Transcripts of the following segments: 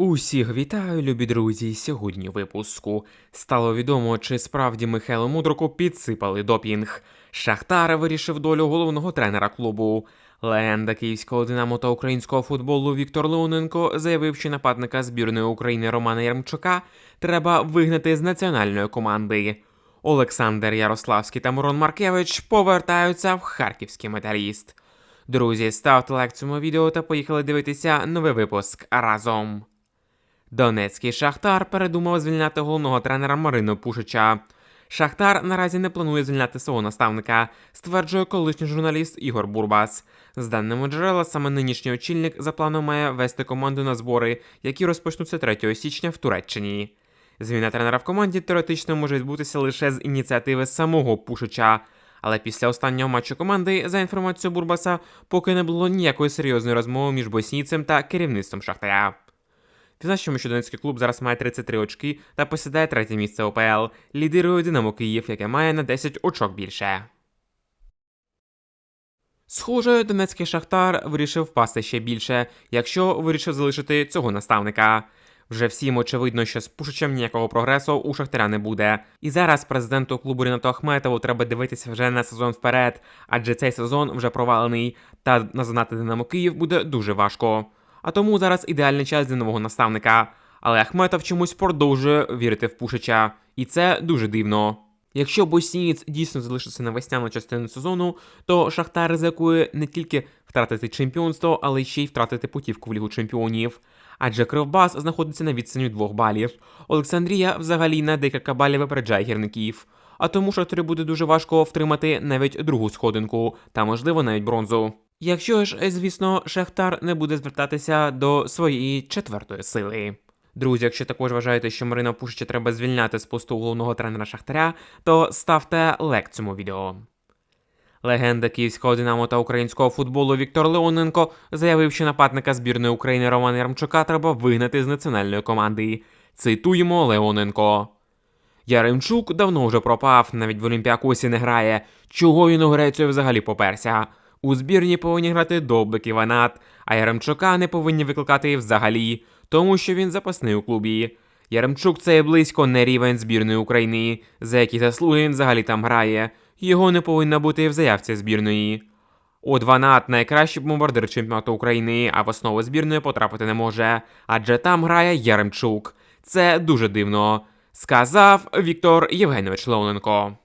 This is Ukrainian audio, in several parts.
Усіх вітаю, любі друзі. Сьогодні випуску стало відомо, чи справді Михайло Мудроку підсипали допінг. Шахтар вирішив долю головного тренера клубу. Легенда київського динамо та українського футболу Віктор Леоненко заявив, що нападника збірної України Романа Ярмчука треба вигнати з національної команди. Олександр Ярославський та Мирон Маркевич повертаються в харківський металіст. Друзі, ставте лайк цьому відео та поїхали дивитися новий випуск разом. Донецький Шахтар передумав звільняти головного тренера Марину Пушича. Шахтар наразі не планує звільняти свого наставника, стверджує колишній журналіст Ігор Бурбас. З даними джерела, саме нинішній очільник за планом має вести команду на збори, які розпочнуться 3 січня в Туреччині. Зміна тренера в команді теоретично може відбутися лише з ініціативи самого Пушича. Але після останнього матчу команди, за інформацією Бурбаса, поки не було ніякої серйозної розмови між боснійцем та керівництвом Шахтаря. Відзначимо, що Донецький клуб зараз має 33 очки та посідає третє місце ОПЛ, лідирує Динамо Київ, яке має на 10 очок більше. Схоже, Донецький Шахтар вирішив впасти ще більше, якщо вирішив залишити цього наставника. Вже всім очевидно, що з Пушичем ніякого прогресу у Шахтаря не буде. І зараз президенту клубу Рінату Ахметову треба дивитися вже на сезон вперед, адже цей сезон вже провалений, та наздогнати Динамо Київ буде дуже важко. А тому зараз ідеальний час для нового наставника. Але Ахметов чомусь продовжує вірити в Пушича, і це дуже дивно. Якщо боснієць дійсно залишиться на весняну частину сезону, то Шахтар ризикує не тільки втратити чемпіонство, але ще й втратити путівку в Лігу Чемпіонів. Адже Кривбас знаходиться на відстані двох балів. Олександрія взагалі на декілька балів випереджає гірників. А тому Шахтарю буде дуже важко втримати навіть другу сходинку та, можливо, навіть бронзу. Якщо ж, звісно, Шахтар не буде звертатися до своєї четвертої сили. Друзі, якщо також вважаєте, що Марина Пушича треба звільняти з посту головного тренера Шахтаря, то ставте лайк цьому відео. Легенда київського динамо та українського футболу Віктор Леоненко заявив, що нападника збірної України Романа Ярмчука треба вигнати з національної команди. Цитуємо Леоненко. Яремчук давно вже пропав, навіть в Олімпіакосі не грає. Чого він у Грецію взагалі поперся? У збірні повинні грати Довбик і Ванат, а Яремчука не повинні викликати взагалі, тому що він запасний у клубі. Яремчук це близько не рівень збірної України, за які заслуги він взагалі там грає. Його не повинно бути в заявці збірної. От Ванат найкращий бомбардир чемпіонату України, а в основу збірної потрапити не може, адже там грає Яремчук. Це дуже дивно, сказав Віктор Євгенович Леоненко.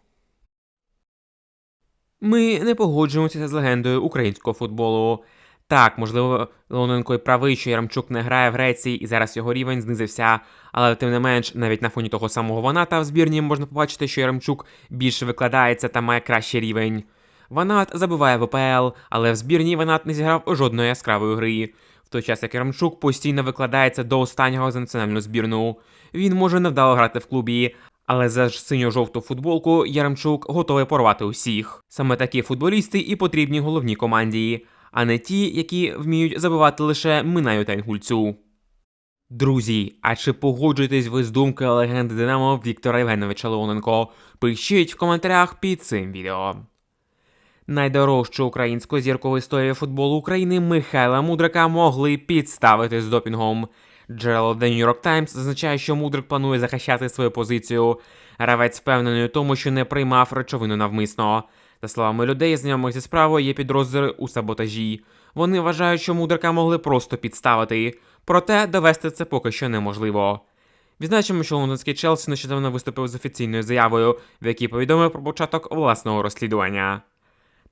Ми не погоджуємося з легендою українського футболу. Так, можливо, Леоненко й правий, що Яремчук не грає в Греції і зараз його рівень знизився. Але тим не менш, навіть на фоні того самого Ваната в збірні можна побачити, що Яремчук більше викладається та має кращий рівень. Ванат забиває ВПЛ, але в збірні Ванат не зіграв жодної яскравої гри. В той час як Яремчук постійно викладається до останнього за національну збірну. Він може невдало грати в клубі, але за ж синьо-жовту футболку Яремчук готовий порвати усіх. Саме такі футболісти і потрібні головній команді, а не ті, які вміють забивати лише Минаю та Інгульцю. Друзі, а чи погоджуєтесь ви з думкою легенди Динамо Віктора Євгеновича Леоненко? Пишіть в коментарях під цим відео. Найдорожчу українську зірку в історії футболу України Михайла Мудрика могли підставити з допінгом. Джерело The New York Times зазначає, що Мудрик планує захищати свою позицію. Гравець впевнений у тому, що не приймав речовину навмисно. За словами людей, знайомих зі справою, є підрозділи у саботажі. Вони вважають, що Мудрика могли просто підставити, проте довести це поки що неможливо. Відзначимо, що лондонський Челсі нещодавно виступив з офіційною заявою, в якій повідомив про початок власного розслідування.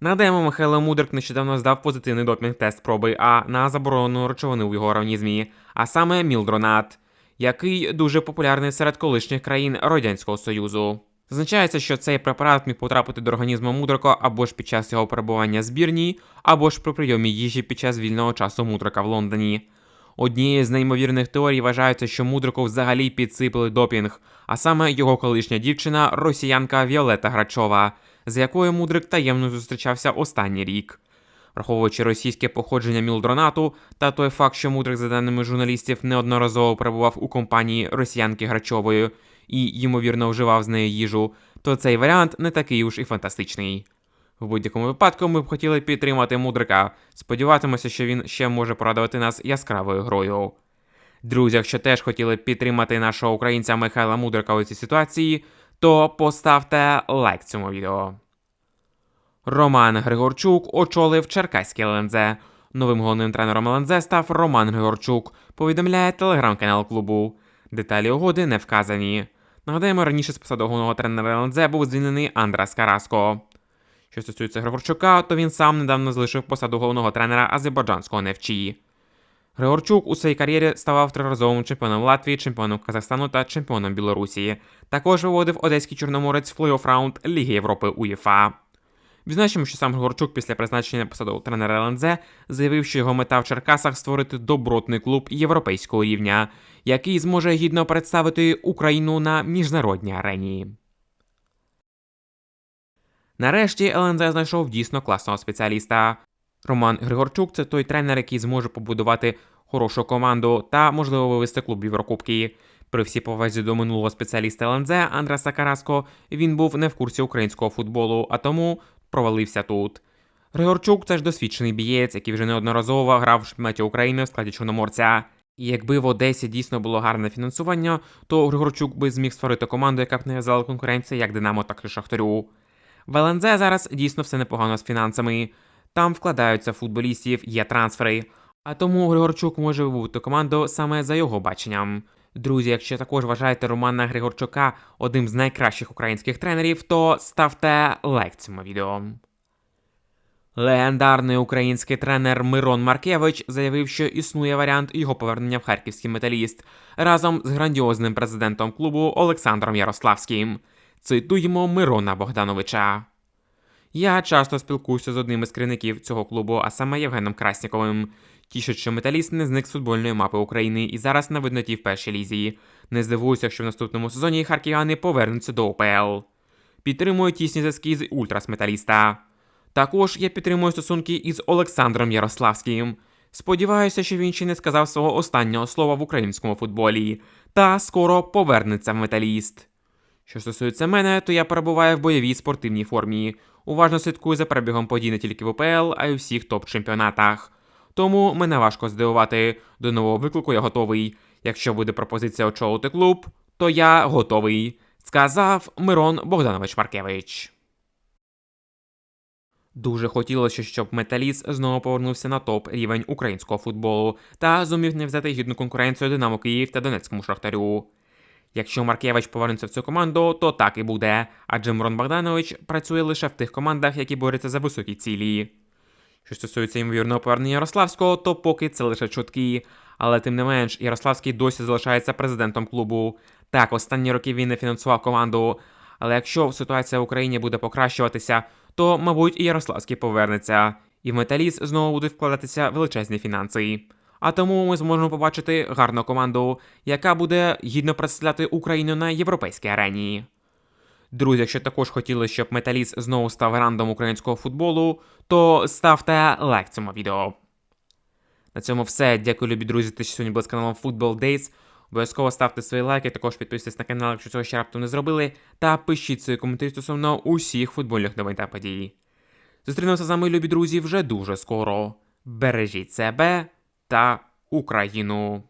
Нагадаємо, Михайло Мудрик нещодавно здав позитивний допінг-тест проби А на заборонену речовину в його організмі, а саме мілдронат, який дуже популярний серед колишніх країн Радянського Союзу. Зазначається, що цей препарат міг потрапити до організму Мудрика або ж під час його перебування в збірній, або ж при прийомі їжі під час вільного часу Мудрика в Лондоні. Однією з неймовірних теорій вважається, що Мудрику взагалі підсипали допінг, а саме його колишня дівчина, росіянка Віолета Грачова, з якою Мудрик таємно зустрічався останній рік. Враховуючи російське походження мілдронату та той факт, що Мудрик, за даними журналістів, неодноразово перебував у компанії росіянки Грачової і, ймовірно, вживав з неї їжу, то цей варіант не такий уж і фантастичний. В будь-якому випадку ми б хотіли підтримати Мудрика. Сподіватимося, що він ще може порадувати нас яскравою грою. Друзі, якщо теж хотіли підтримати нашого українця Михайла Мудрика у цій ситуації, то поставте лайк цьому відео. Роман Григорчук очолив Черкаське ЛНЗ. Новим головним тренером ЛНЗ став Роман Григорчук, повідомляє телеграм-канал клубу. Деталі угоди не вказані. Нагадаємо, раніше з посади головного тренера ЛНЗ був звільнений Андрас Караско. Що стосується Григорчука, то він сам недавно залишив посаду головного тренера азербайджанського Невчі. Григорчук у своїй кар'єрі ставав триразовим чемпіоном Латвії, чемпіоном Казахстану та чемпіоном Білорусі. Також виводив одеський чорноморець в плей-офф раунд Ліги Європи УЄФА. Відзначимо, що сам Григорчук після призначення посаду тренера ЛНЗ заявив, що його мета в Черкасах створити добротний клуб європейського рівня, який зможе гідно представити Україну на міжнародній арені. Нарешті ЛНЗ знайшов дійсно класного спеціаліста. Роман Григорчук це той тренер, який зможе побудувати хорошу команду та, можливо, вивести клуб Єврокубки. При всій повазі до минулого спеціаліста ЛНЗ Андраса Караско він був не в курсі українського футболу, а тому провалився тут. Григорчук це ж досвідчений бієць, який вже неодноразово грав в чемпіонаті України в складі Чорноморця. І якби в Одесі дійсно було гарне фінансування, то Григорчук би зміг створити команду, яка б не в'язала конкуренції як Динамо, так і Шахтарю. В ЛНЗ зараз дійсно все непогано з фінансами. Там вкладаються футболістів, є трансфери. А тому Григорчук може вибути команду саме за його баченням. Друзі, якщо також вважаєте Романа Григорчука одним з найкращих українських тренерів, то ставте лайк цьому відео. Легендарний український тренер Мирон Маркевич заявив, що існує варіант його повернення в харківський металіст разом з грандіозним президентом клубу Олександром Ярославським. Цитуємо Мирона Богдановича. Я часто спілкуюся з одним із керівників цього клубу, а саме Євгеном Красніковим. Тішить, що металіст не зник з футбольної мапи України і зараз на видноті в першій лізі. Не здивуюся, що в наступному сезоні харків'яни повернуться до ОПЛ. Підтримую тісні зв'язки з Ультрас Металіста. Також я підтримую стосунки із Олександром Ярославським. Сподіваюся, що він ще не сказав свого останнього слова в українському футболі, та скоро повернеться в металіст. Що стосується мене, то я перебуваю в бойовій спортивній формі. Уважно слідкую за перебігом подій не тільки в УПЛ, а й у всіх топ-чемпіонатах. Тому мене важко здивувати. До нового виклику я готовий. Якщо буде пропозиція очолити клуб, то я готовий, сказав Мирон Богданович Маркевич. Дуже хотілося, щоб Металіст знову повернувся на топ рівень українського футболу та зумів не взяти гідну конкуренцію Динамо Київ та Донецькому Шахтарю. Якщо Маркевич повернеться в цю команду, то так і буде, адже Мирон Богданович працює лише в тих командах, які борються за високі цілі. Що стосується ймовірного повернення Ярославського, то поки це лише чутки, але тим не менш, Ярославський досі залишається президентом клубу. Так, останні роки він не фінансував команду, але якщо ситуація в Україні буде покращуватися, то, мабуть, і Ярославський повернеться, і в металіст знову будуть вкладатися величезні фінанси. А тому ми зможемо побачити гарну команду, яка буде гідно представляти Україну на європейській арені. Друзі, якщо також хотіли, щоб Металіст знову став грандом українського футболу, то ставте лайк цьому відео. На цьому все. Дякую, любі друзі, що сьогодні були з каналом Football Days. Обов'язково ставте свої лайки, також підписуйтесь на канал, якщо цього ще раптом не зробили, та пишіть свої коментарі стосовно усіх футбольних новин та подій. Зустрінемося з вами, любі друзі, вже дуже скоро. Бережіть себе та Україну!